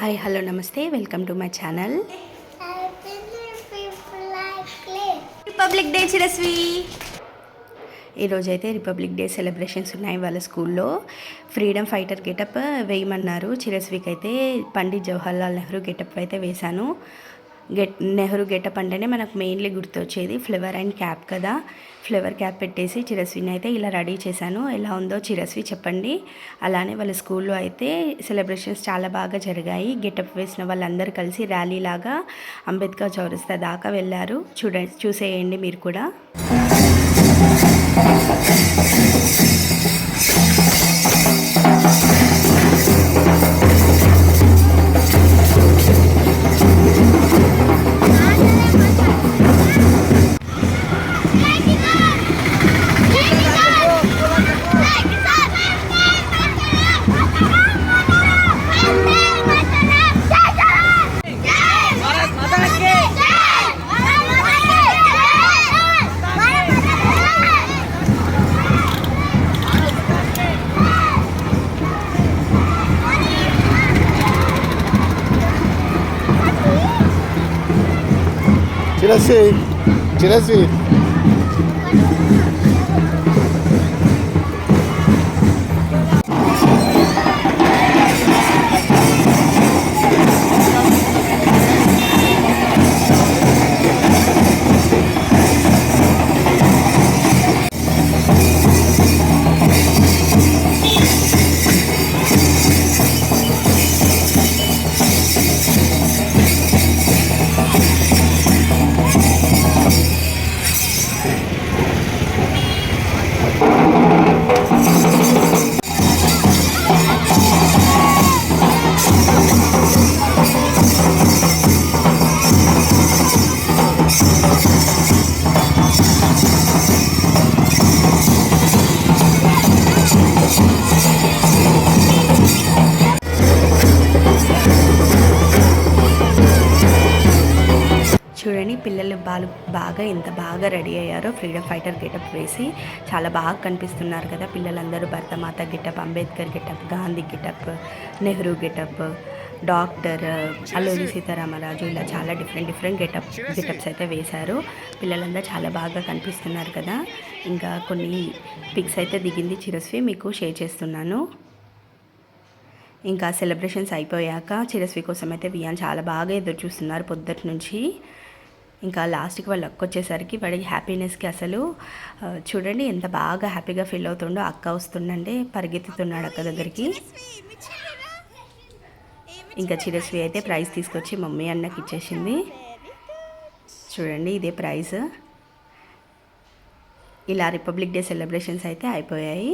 Hi hello నమస్తే. Welcome to my channel. Republic day Chiraswi. ఈరోజైతే republic day celebrations ఉన్నాయి వాళ్ళ స్కూల్లో. ఫ్రీడమ్ ఫైటర్ గెటప్ వేయమన్నారు. చిరస్వికి అయితే పండిట్ జవహర్లాల్ నెహ్రూ గెటప్ అయితే వేశాను. గెట్ నెహ్రూ గెటప్ అంటేనే మనకు మెయిన్లీ గుర్తొచ్చేది ఫ్లవర్ అండ్ క్యాప్ కదా. ఫ్లవర్ క్యాప్ పెట్టేసి చిరస్విని అయితే ఇలా రెడీ చేశాను. ఎలా ఉందో చిరస్వి చెప్పండి. అలానే వాళ్ళ స్కూల్లో అయితే సెలబ్రేషన్స్ చాలా బాగా జరిగాయి. గెటప్ వేసిన వాళ్ళందరూ కలిసి ర్యాలీ లాగా అంబేద్కర్ చౌరస్తా దాకా వెళ్ళారు. చూడ చూసేయండి మీరు కూడా. చిరస్వి చిరస్వి చూడండి పిల్లలు బాలు బాగా ఎంత బాగా రెడీ అయ్యారో ఫ్రీడమ్ ఫైటర్ గెటప్ వేసి చాలా బాగా కనిపిస్తున్నారు కదా పిల్లలందరూ. Bharatmata getup Ambedkar getup Gandhi getup Nehru getup doctor Alluri Sitaramaraju ఇలా చాలా డిఫరెంట్ డిఫరెంట్ గెటప్ గెటప్స్ అయితే వేశారు. పిల్లలందరూ చాలా బాగా కనిపిస్తున్నారు కదా. ఇంకా కొన్ని పిక్స్ అయితే దిగింది చిరస్వి మీకు షేర్ చేస్తున్నాను. ఇంకా సెలబ్రేషన్స్ అయిపోయాక చిరస్వి కోసం అయితే వియాన్ చాలా బాగా ఎదురు చూస్తున్నారు పొద్దుటి నుంచి. ఇంకా లాస్ట్కి వాళ్ళు అక్క వచ్చేసరికి వాడి హ్యాపీనెస్కి అసలు చూడండి ఎంత బాగా హ్యాపీగా ఫీల్ అవుతుండో అక్క వస్తుండంటే పరిగెత్తుతున్నాడు అక్క దగ్గరికి. ఇంకా చిరస్వి అయితే ప్రైజ్ తీసుకొచ్చి మమ్మీ అన్నకి ఇచ్చేసింది. చూడండి ఇదే ప్రైజ్. ఇలా రిపబ్లిక్ డే సెలబ్రేషన్స్ అయితే అయిపోయాయి.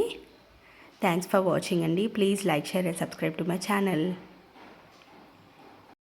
థ్యాంక్స్ ఫర్ వాచింగ్ అండి. Please like share and subscribe to my channel